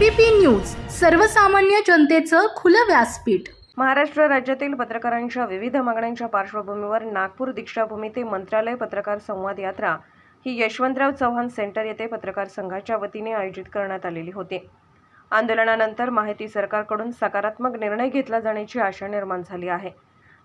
ABP news सर्वसामान्य जनतेचं खुलं व्यासपीठ. महाराष्ट्र राज्यातील पत्रकारांच्या विविध मागण्यांच्या पार्श्वभूमीवर नागपूर दीक्षाभूमी ते मंत्रालय पत्रकार संवाद यात्रा ही यशवंतराव चव्हाण सेंटर येथे पत्रकार संघाच्या वतीने आयोजित करण्यात आलेली होती. आंदोलनानंतर माहिती सरकारकडून सकारात्मक निर्णय घेतला जाण्याची आशा निर्माण झाली आहे.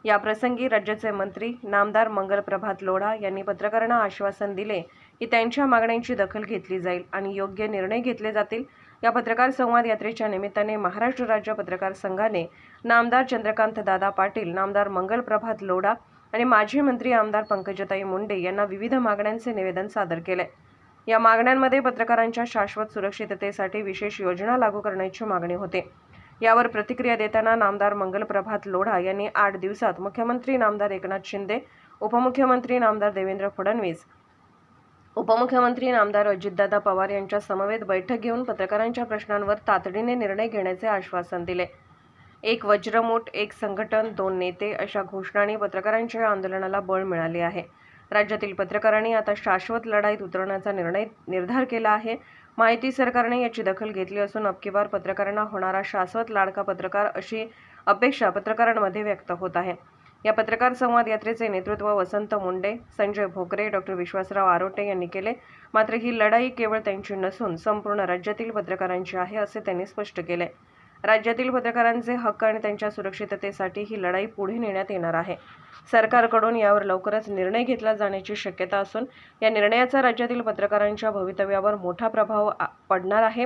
या प्रसंगी राज्याचे मंत्री नामदार मंगल प्रभात लोढा यांनी पत्रकारांना आश्वासन दिले की त्यांच्या मागण्यांची दखल घेतली जाईल आणि योग्य निर्णय घेतले जातील. या पत्रकार संवाद यात्रेच्या निमित्ताने महाराष्ट्र राज्य पत्रकार संघाने नामदार चंद्रकांत दादा पाटील नामदार मंगल प्रभात लोढा आणि माजी मंत्री आमदार पंकजताई मुंडे यांना विविध मागण्यांचे निवेदन सादर केले. या मागण्यांमध्ये पत्रकारांच्या शाश्वत सुरक्षिततेसाठी विशेष योजना लागू करण्याची मागणी होती. यावर प्रतिक्रिया देताना नामदार मंगल प्रभात लोढा यांनी आठ दिवसात मुख्यमंत्री नामदार एकनाथ शिंदे उपमुख्यमंत्री नामदार देवेंद्र फडणवीस उपमुख्यमंत्री नामदार अजितदादा पवार यांच्या समवेत बैठक घेऊन पत्रकारांच्या प्रश्नांवर तातडीने निर्णय घेण्याचे आश्वासन दिले. एक वज्रमोठ एक संघटन दोन नेते अशा घोषणांनी पत्रकारांच्या आंदोलनाला बळ मिळाले आहे. राज्यातील पत्रकारांनी आता शाश्वत लढाईत उतरण्याचा निर्णय निर्धार केला आहे. माहिती सरकारने याची दखल घेतली असून अबकीबार पत्रकारांना होणारा शाश्वत लाडका पत्रकार अशी अपेक्षा पत्रकारांमध्ये व्यक्त होत आहे. या पत्रकार संवाद यात्रेचे नेतृत्व वसंत मुंडे संजय भोकरे डॉक्टर विश्वासराव आरोटे यांनी केले. मात्र ही लढाई केवळ त्यांची नसून संपूर्ण राज्यातील पत्रकारांची आहे असे त्यांनी स्पष्ट केले. राज्यातील पत्रकारांचे हक्क आणि त्यांच्या सुरक्षिततेसाठी ही लढाई पुढे नेण्यात येणार आहे. सरकारकडून यावर लवकरच निर्णय घेतला जाण्याची शक्यता असून या निर्णयाचा राज्यातील पत्रकारांच्या भवितव्यावर मोठा प्रभाव पडणार आहे.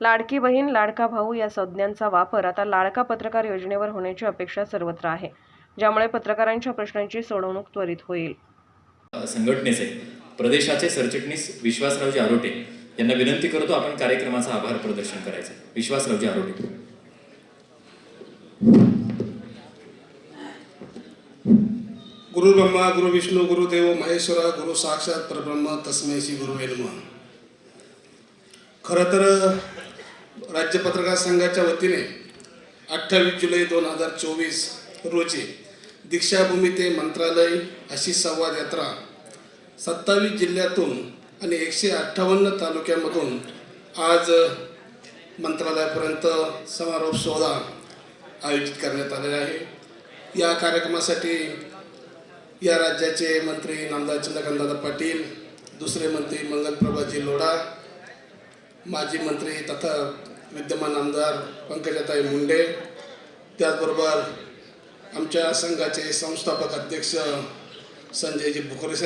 लाडकी बहीण लाडका भाऊ या संज्ञांचा वापर आता लाडका पत्रकार योजनेवर होण्याची अपेक्षा सर्वत्र आहे ज्यामुळे पत्रकारांच्या प्रश्नांची सोडवणूक त्वरित होईल. संघटनेचे प्रदेशाचे सरचिटणीस विश्वासरावजी आरोटे यांना विनंती करतो आपण कार्यक्रमाचा आभार प्रदर्शन करायचं. विश्वासरावजी आरोटे. गुरु ब्रह्मा गुरु विष्णू गुरुदेव महेश्वरा गुरु साक्षात परब्रह्म तस्मै श्री गुरु नमः. खरं तर राज्य पत्रकार संघाच्या वतीने अठ्ठावीस जुलै दोन हजार चोवीस रोजी दीक्षाभूमी ते मंत्रालय अशी संवाद यात्रा सत्तावीस जिल्ह्यातून आणि एकशे अठ्ठावन्न तालुक्यामधून आज मंत्रालयापर्यंत समारोप सोहळा आयोजित करण्यात आलेला आहे. या कार्यक्रमासाठी या राज्याचे मंत्री नामदार चंद्रकांतदादा पाटील दुसरे मंत्री मंगलप्रभाजी लोढा माजी मंत्री तथा विद्यमान आमदार पंकजाताई मुंडे त्याचबरोबर आमच्या संघाचे संस्थापक अध्यक्ष संजयजी भुखरे